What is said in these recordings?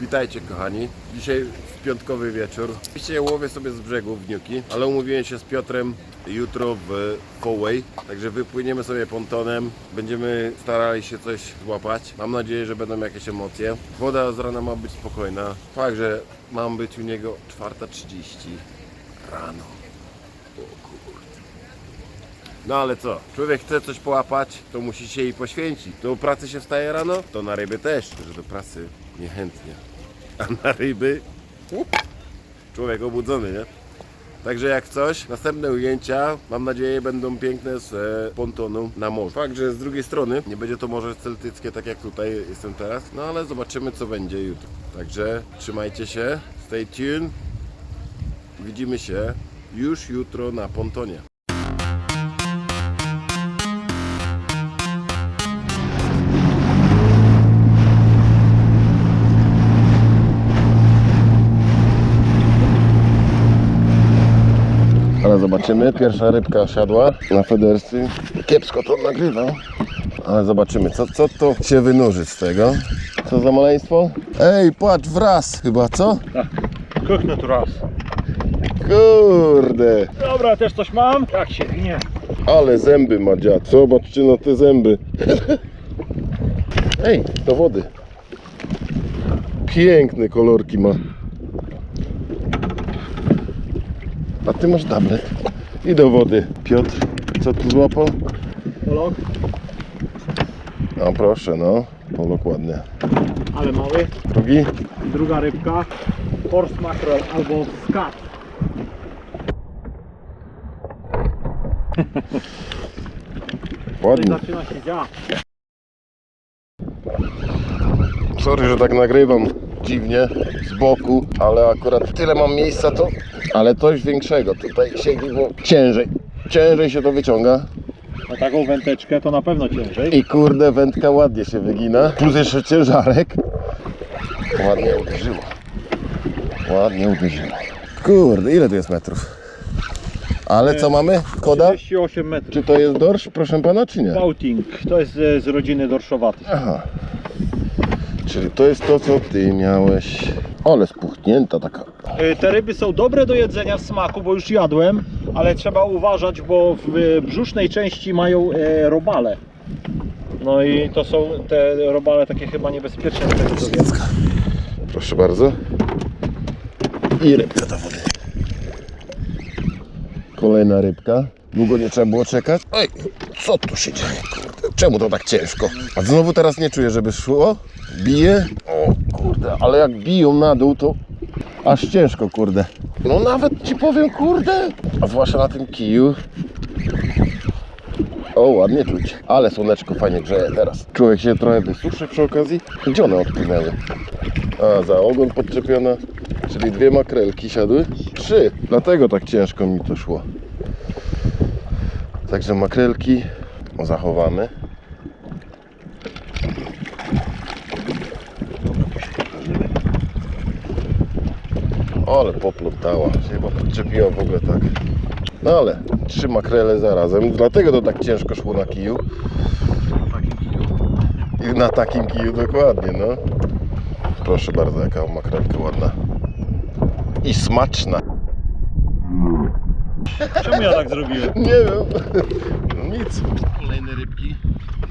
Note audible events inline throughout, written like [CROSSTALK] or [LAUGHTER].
Witajcie kochani. Dzisiaj w piątkowy wieczór. Dzisiaj łowię sobie z brzegu wniuki, ale umówiłem się z Piotrem jutro w Poway. Także wypłyniemy sobie pontonem. Będziemy starali się coś złapać. Mam nadzieję, że będą jakieś emocje. Woda z rana ma być spokojna. Fakt, że mam być u niego 4.30 rano. No ale co? Człowiek chce coś połapać, to musi się jej poświęcić. Do pracy się wstaje rano, to na ryby też, że do pracy niechętnie. A na ryby człowiek obudzony, nie? Także jak coś, następne ujęcia, mam nadzieję, będą piękne z e, pontonu na morzu. Fakt, że z drugiej strony nie będzie to morze celtyckie, tak jak tutaj jestem teraz, no ale zobaczymy, co będzie jutro. Także trzymajcie się, stay tuned. Widzimy się już jutro na pontonie. Ale zobaczymy. Pierwsza rybka siadła na federcy. Kiepsko to nagrywał. Ale zobaczymy, co, co to się wynurzy z tego. Co za maleństwo? Ej, płacz wraz chyba, co? Kuchnę tu raz. Kurde, Dobra, też coś mam? Tak się nie. ale zęby ma dziad. Zobaczcie na te zęby. Ej, do wody. Piękne kolorki ma. A ty masz tablet. I do wody. Piotr, co tu złapał? Polok, No proszę, no. Polok ładnie. ale mały. Drugi? Druga rybka. Horse mackerel albo skat. Ładnie. zaczyna się dziać. Sorry, że tak nagrywam dziwnie z boku, ale akurat tyle mam miejsca to, ale coś większego tutaj siedzi, bo ciężej. Ciężej się to wyciąga Na taką wędeczkę to na pewno ciężej. i kurde wędka ładnie się wygina, plus jeszcze ciężarek. Ładnie uderzyło. Ładnie uderzyło. Kurde, ile tu jest metrów? Ale co mamy? Koda? 38 metrów. Czy to jest dorsz, proszę pana, czy nie? Bauting. To jest e, z rodziny dorszowatych. Aha. Czyli to jest to, co ty miałeś. Ale spuchnięta taka. E, Te ryby są dobre do jedzenia w smaku, bo już jadłem, ale trzeba uważać, bo w e, brzusznej części mają e, robale. No i to są te robale takie chyba niebezpieczne. z tego co wiem. Proszę bardzo. I rybka do wody. Kolejna rybka. Długo nie trzeba było czekać. Oj, co tu się dzieje? Kurde, czemu to tak ciężko? A znowu teraz nie czuję, żeby szło. Bije. O kurde, ale jak biją na dół, to aż ciężko, kurde. No nawet ci powiem, kurde. A zwłaszcza na tym kiju. O, ładnie czuć. Ale słoneczko fajnie grzeje teraz. Człowiek się trochę wysuszy przy okazji. Gdzie one odpłynęły? A, za ogon podczepiona. Czyli dwie makrelki siadły. Trzy. Dlatego tak ciężko mi to szło. Także makrelki zachowamy. Ale poplątała. Się chyba podczepiła w ogóle tak. No ale trzy makrele zarazem. Dlatego to tak ciężko szło na kiju. I na takim kiju dokładnie, no. Proszę bardzo, jaka makrelka ładna. I smaczna. Czemu ja tak zrobiłem? [LAUGHS] Nie wiem. No nic. Kolejne rybki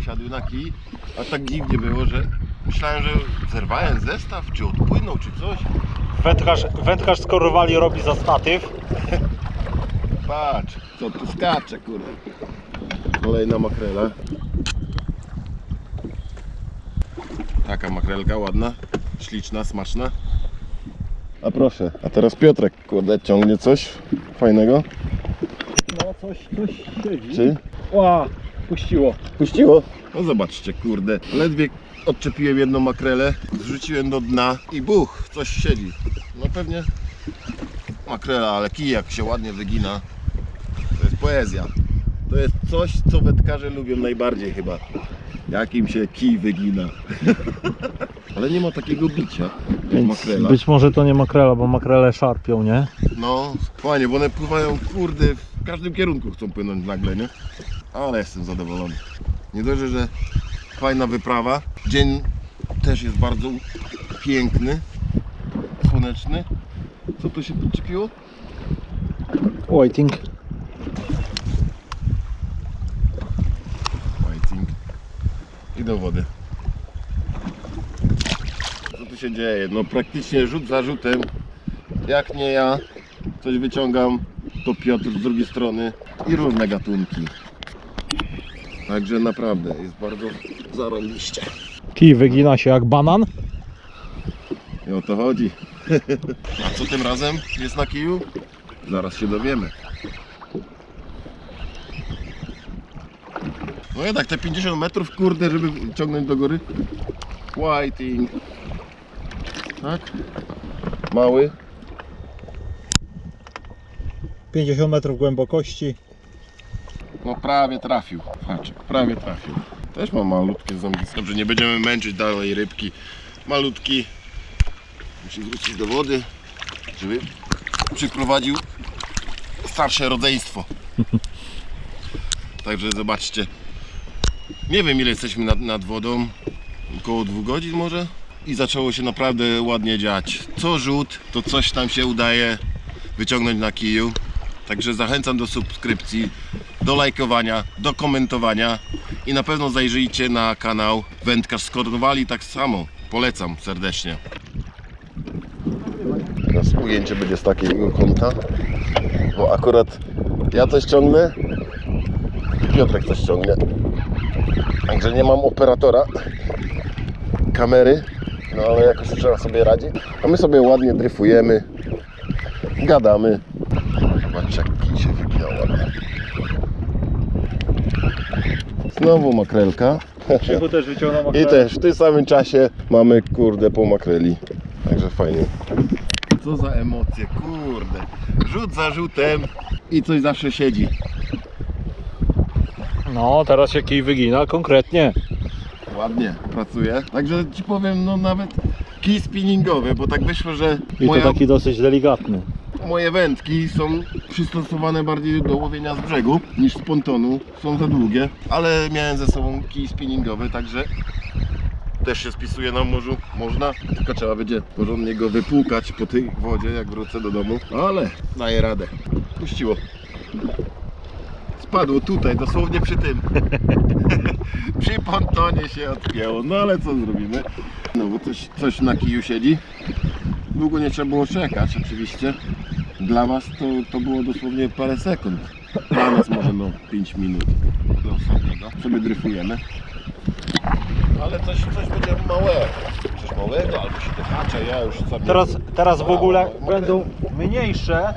siadły na kij. A tak dziwnie było, że myślałem, że zerwałem zestaw, czy odpłynął, czy coś. Wędkarz, wędkarz z Korowali robi za statyw. Patrz, co tu skacze, kurde. Kolejna makrela. Taka makrelka ładna, śliczna, smaczna. A proszę, a teraz Piotrek, kurde, ciągnie coś fajnego. No coś, coś siedzi. Czy? Ła, puściło. Puściło? No zobaczcie, kurde. Ledwie odczepiłem jedną makrelę, zrzuciłem do dna i buch, coś siedzi. No pewnie makrela, ale kij jak się ładnie wygina, to jest poezja. To jest coś, co wędkarze lubią najbardziej chyba. Jak im się kij wygina. [LAUGHS] ale nie ma takiego bicia jak makrela. Być może to nie makrela, bo makrele szarpią, nie? No, fajnie, bo one pływają, kurde, w każdym kierunku chcą płynąć nagle, nie? Ale jestem zadowolony. Nie dość, że fajna wyprawa. Dzień też jest bardzo piękny, słoneczny. Co tu się podczepiło? Waiting. Waiting. I do wody. Co tu się dzieje? No praktycznie rzut za rzutem. Jak nie ja, coś wyciągam, to Piotr z drugiej strony i różne gatunki. Także naprawdę jest bardzo zarobiście. Kij wygina się jak banan. I o to chodzi. [LAUGHS] A co tym razem jest na kiju? Zaraz się dowiemy. No jednak te 50 metrów, kurde, żeby ciągnąć do góry. Whiting. Tak? Mały. 50 metrów głębokości. No prawie trafił. Haczyk, prawie trafił. Też ma malutkie zębisko. Dobrze, nie będziemy męczyć dalej rybki. Malutki. Musi wrócić do wody, żeby przyprowadził starsze rodzeństwo. Także zobaczcie. Nie wiem ile jesteśmy nad, nad wodą. Około dwóch godzin może. I zaczęło się naprawdę ładnie dziać. Co rzut, to coś tam się udaje wyciągnąć na kiju. Także zachęcam do subskrypcji, do lajkowania, do komentowania i na pewno zajrzyjcie na kanał Wędkarz z tak samo. Polecam serdecznie. Teraz ujęcie będzie z takiego kąta, bo akurat ja coś ciągnę Piotrek coś ciągnie. Także nie mam operatora kamery, no ale jakoś trzeba sobie radzić. A my sobie ładnie dryfujemy, gadamy. Zobaczcie jak kij się wyginał ładnie. Znowu makrelka. Krzychu też wyciągnął I też w tym samym czasie mamy kurde po makreli. Także fajnie. Co za emocje, kurde. Rzut za rzutem i coś zawsze siedzi. No, teraz się kij wygina konkretnie. Ładnie pracuje. Także ci powiem, no nawet kij spinningowy, bo tak wyszło, że I moja, to taki dosyć delikatny. Moje wędki są przystosowane bardziej do łowienia z brzegu niż z pontonu. Są za długie, ale miałem ze sobą kij spinningowy, także też się spisuje na morzu. Można, tylko trzeba będzie porządnie go wypłukać po tej wodzie, jak wrócę do domu. Ale daje radę. Puściło. Spadło tutaj, dosłownie przy tym. [LAUGHS] przy pontonie się odpięło. No ale co zrobimy? No bo coś, coś na kiju siedzi. Długo nie trzeba było czekać oczywiście. Dla Was to, to było dosłownie parę sekund. Dla nas może no 5 minut do ostatniego. Sobie dryfujemy. Ale coś, coś będzie małego. Coś małego albo się hacze, ja już sobie... Teraz, teraz w ogóle będą mniejsze,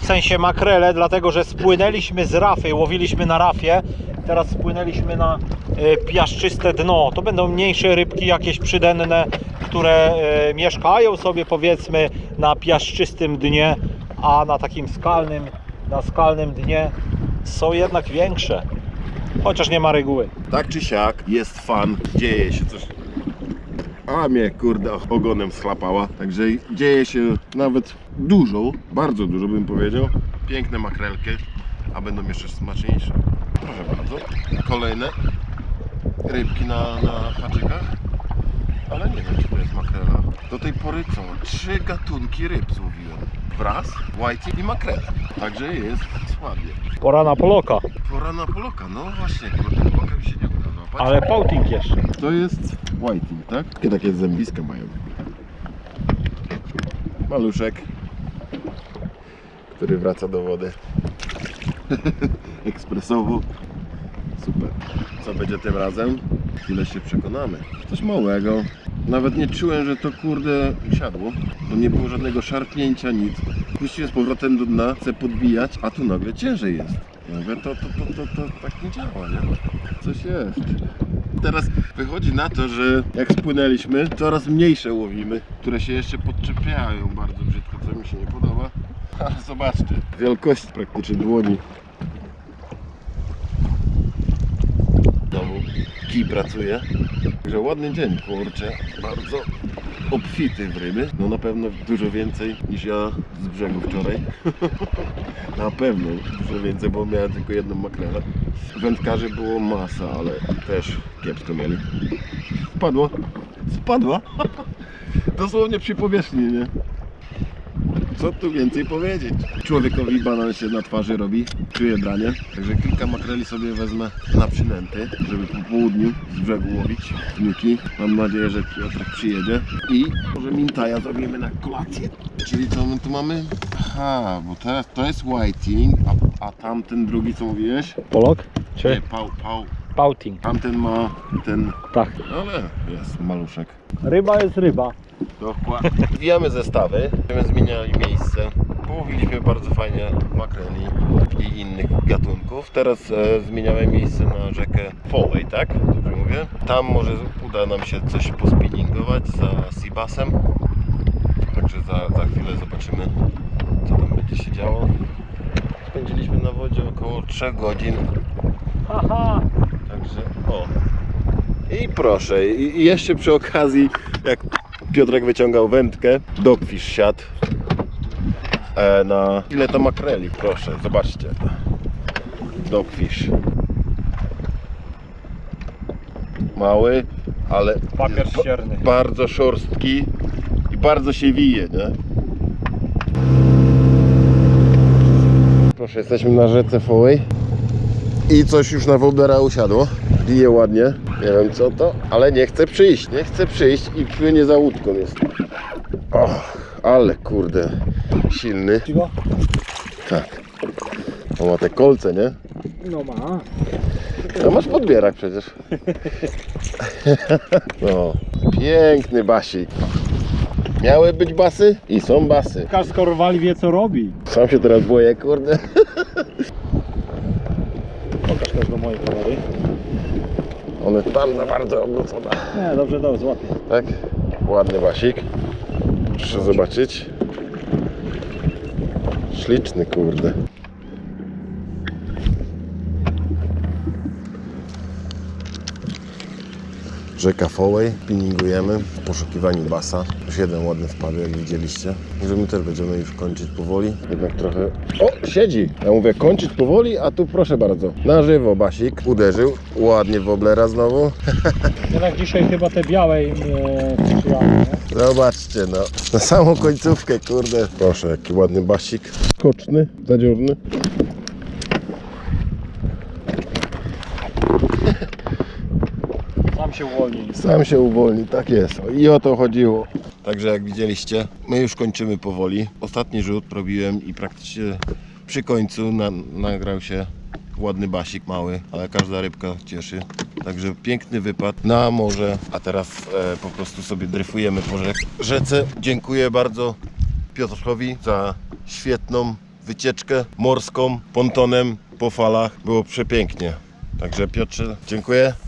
w sensie makrele, dlatego że spłynęliśmy z rafy, łowiliśmy na rafie, teraz spłynęliśmy na e, piaszczyste dno. To będą mniejsze rybki, jakieś przydenne, które e, mieszkają sobie powiedzmy na piaszczystym dnie, a na takim skalnym, na skalnym dnie są jednak większe. Chociaż nie ma reguły. Tak czy siak, jest fan, dzieje się coś. A mnie kurde ogonem schlapała. Także dzieje się nawet dużo, bardzo dużo bym powiedział. Piękne makrelki, a będą jeszcze smaczniejsze. Proszę bardzo. Kolejne rybki na, na haczykach. Ale nie wiem czy to jest makrela. Do tej pory co? Trzy gatunki ryb złowiłem. Wraz, whitey i makrele. Także jest ładnie. Pora na poloka, Pora na poloka, no właśnie, kurde, poloka mi się nie uda złapać. ale pauting jeszcze. To jest whiting, tak? Takie takie zębiska mają. Maluszek, który wraca do wody. [LAUGHS] Ekspresowo. Super. Co będzie tym razem? Chwilę się przekonamy. Coś małego. Nawet nie czułem, że to kurde siadło. To nie było żadnego szarpnięcia, nic. Puściłem z powrotem do dna, chcę podbijać, a tu nagle ciężej jest. Ja mówię, to, to, to, to, to tak nie działa, nie? Coś jest. Teraz wychodzi na to, że jak spłynęliśmy, coraz mniejsze łowimy, które się jeszcze podczepiają bardzo brzydko, co mi się nie podoba. [LAUGHS] Ale zobaczcie, wielkość praktycznie dłoni. Znowu kij pracuje. Także ładny dzień, kurczę. Bardzo obfity w ryby. No na pewno dużo więcej niż ja z brzegu wczoraj. [LAUGHS] na pewno dużo więcej, bo miałem tylko jedną makrelę. Wędkarzy było masa, ale też kiepsko mieli. Spadło. Spadła. [LAUGHS] Dosłownie przy powierzchni, nie? Co tu więcej powiedzieć? Człowiekowi banan się na twarzy robi, czuje branie. Także kilka makreli sobie wezmę na przynęty, żeby po południu z brzegu łowić wnuki. Mam nadzieję, że Piotr przyjedzie. I może mintaja zrobimy na kolację. Czyli co my tu mamy? Aha, bo teraz to jest whiting, a, a tamten drugi co mówiłeś? Polok? Nie, Czy pał, pał. pouting? Tamten ma ten, Tak. ale jest maluszek. Ryba jest ryba. Dokładnie. Wijamy zestawy, będziemy zmieniali miejsce. Połowiliśmy bardzo fajnie makreli i innych gatunków. Teraz e, zmieniamy miejsce na rzekę Fołej, tak? Dobrze mówię? Tam może uda nam się coś pospinningować za Seabassem. Także za, za chwilę zobaczymy, co tam będzie się działo. Spędziliśmy na wodzie około 3 godzin. Haha! Także o. I proszę, i i jeszcze przy okazji, jak Piotrek wyciągał wędkę, dogfish siadł e, na ile to makreli, proszę, zobaczcie. Dogfish. Mały, ale Papier ścierny. bardzo szorstki i bardzo się wije, nie? Proszę, jesteśmy na rzece Fołej i coś już na Wobera usiadło. Bije ładnie, nie wiem co to, ale nie chce przyjść, nie chce przyjść i płynie za łódką jest. Och, ale kurde, silny. Cicho? Tak. On ma te kolce, nie? No ma. No masz podbierak przecież. [LAUGHS] No, piękny basik. Miały być basy i są basy. Każdy skorowali wie co robi. Sam się teraz boję, kurde. Pokaż też do mojej kamery. One tam za bardzo obrócone. Nie, dobrze, dobrze, złapie. Tak? Ładny basik. Proszę zobaczyć. Śliczny, kurde. Rzeka Fołej, pinningujemy w poszukiwaniu basa. Już jeden ładny wpadł, jak widzieliście. Także my też będziemy już kończyć powoli. Jednak trochę... O, siedzi! Ja mówię kończyć powoli, a tu proszę bardzo. Na żywo basik uderzył. Ładnie w oblera znowu. [LAUGHS] Jednak dzisiaj chyba te białe im e? Zobaczcie, no. Na samą końcówkę, kurde. Proszę, jaki ładny basik. Skoczny, zadziorny. Się uwolni. Sam się uwolni, tak jest. I o to chodziło. Także jak widzieliście, my już kończymy powoli. Ostatni rzut robiłem i praktycznie przy końcu na, nagrał się ładny basik mały, ale każda rybka cieszy. Także piękny wypad na morze, a teraz e, po prostu sobie dryfujemy po rzece. Dziękuję bardzo Piotrowi za świetną wycieczkę morską, pontonem po falach. Było przepięknie. Także Piotrze, dziękuję.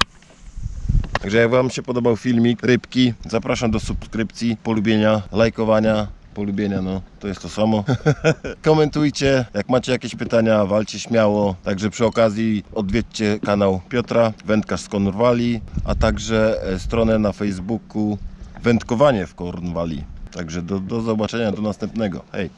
Także jak Wam się podobał filmik rybki, zapraszam do subskrypcji, polubienia, lajkowania. Polubienia, no to jest to samo. [LAUGHS] Komentujcie, jak macie jakieś pytania, walcie śmiało. Także przy okazji odwiedźcie kanał Piotra, wędkarz z Cornwalli, a także e, stronę na Facebooku Wędkowanie w Cornwalli. Także do, do zobaczenia, do następnego. Hej!